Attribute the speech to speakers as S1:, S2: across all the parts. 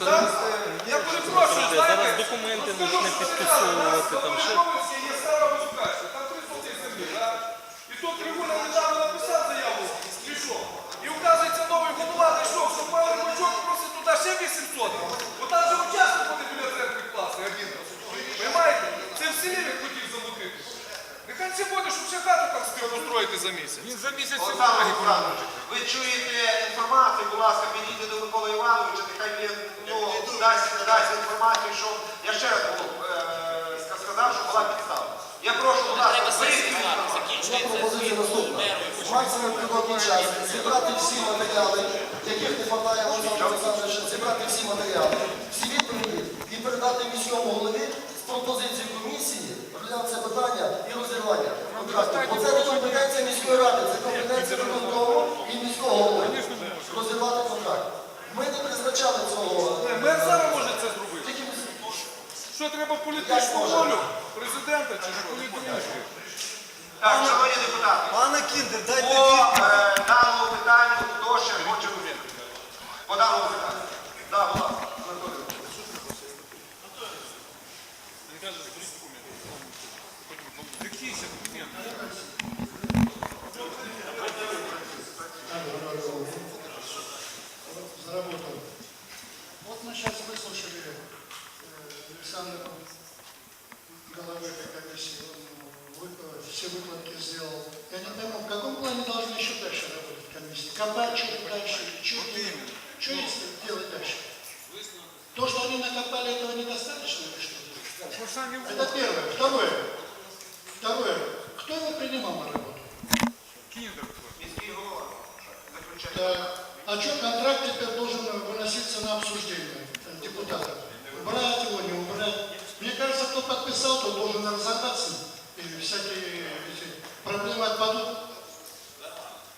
S1: Зараз, е, Я перепрошую,
S2: Зараз
S1: знаєте,
S2: документи почне
S1: що
S2: підписовувати, там ще.
S1: Там за місяць. Він за місяць
S3: Олександр Олександрович, ви чуєте інформацію, будь ласка, підійдіть до Миколи Івановича, нехай він ну, дасть, дасть інформацію, що я ще раз був, е, ска- сказав, що була підстава. Я прошу, будь ласка, беріть цю інформацію.
S4: Моя пропозиція наступна. Максимум природний час зібрати всі матеріали, яких не вистачає Олександра Олександровича, зібрати всі матеріали, всі відповіді і передати міському голові з пропозицією комісії розглянути це питання і розірвання контракту. Бо це не компетенція міської ради, це компетенція виконкому і міського голови. Розірвати контракт. Ми не призначали цього.
S1: Ні, Мер зараз може це зробити.
S4: Тільки
S1: Що треба політичну волю президента чи що?
S3: Так, шановні депутати,
S5: Пане Кіндер,
S3: по
S5: дайте
S3: е, даному питанню, хто ще хоче виступити? По даному питанню. Да, будь ласка, Анатолій.
S6: Александра головы этой комиссии, он все выкладки сделал. Я не пойму, в каком плане должны еще дальше работать комиссии? Копать что-то дальше? Что, что если делать дальше? То, что они накопали, этого недостаточно или что? Это первое. Второе. Второе. Кто его принимал на работу?
S3: Заключайте.
S6: Так, а что контракт теперь должен выноситься на обсуждение депутатов? Убрать его, не убрать? Мне кажется, кто подписал, тот должен разобраться, и всякие эти проблемы отпадут.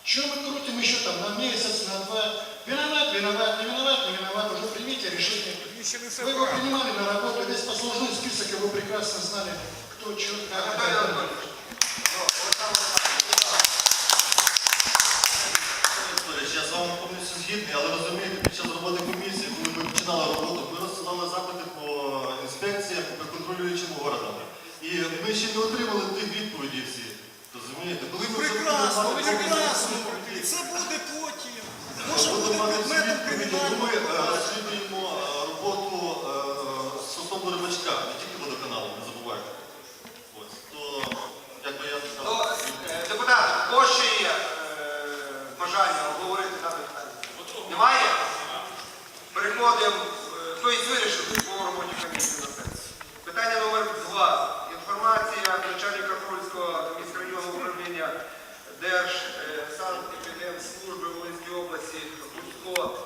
S6: Что мы крутим еще там на месяц, на два? Виноват, виноват, не виноват, не виноват, уже примите решение. Вы его принимали на работу, весь послужной список, и вы прекрасно знали, кто, что, как.
S5: Ми ще не отримали тих відповідей всі. Розумієте? Коли ми будемо
S7: Прекрасно,
S5: мати
S7: прекрасно. Це буде потім.
S5: Ми
S7: Може буде предметом кримінального.
S5: ми е, розслідуємо е, роботу е, стосовно рибачка, не тільки водоканалу, не забувайте. Ось, то, якби я
S3: Ну,
S5: сказав,
S3: е, депутати, кого ще є е, бажання обговорити дане питання? Немає? Переходимо, е, тобто вирішили по роботі комісії на сесії. Питання номер два. Інформація начальника Польського міськрайонного управління Держсанепідемслужби Волинської області Гусько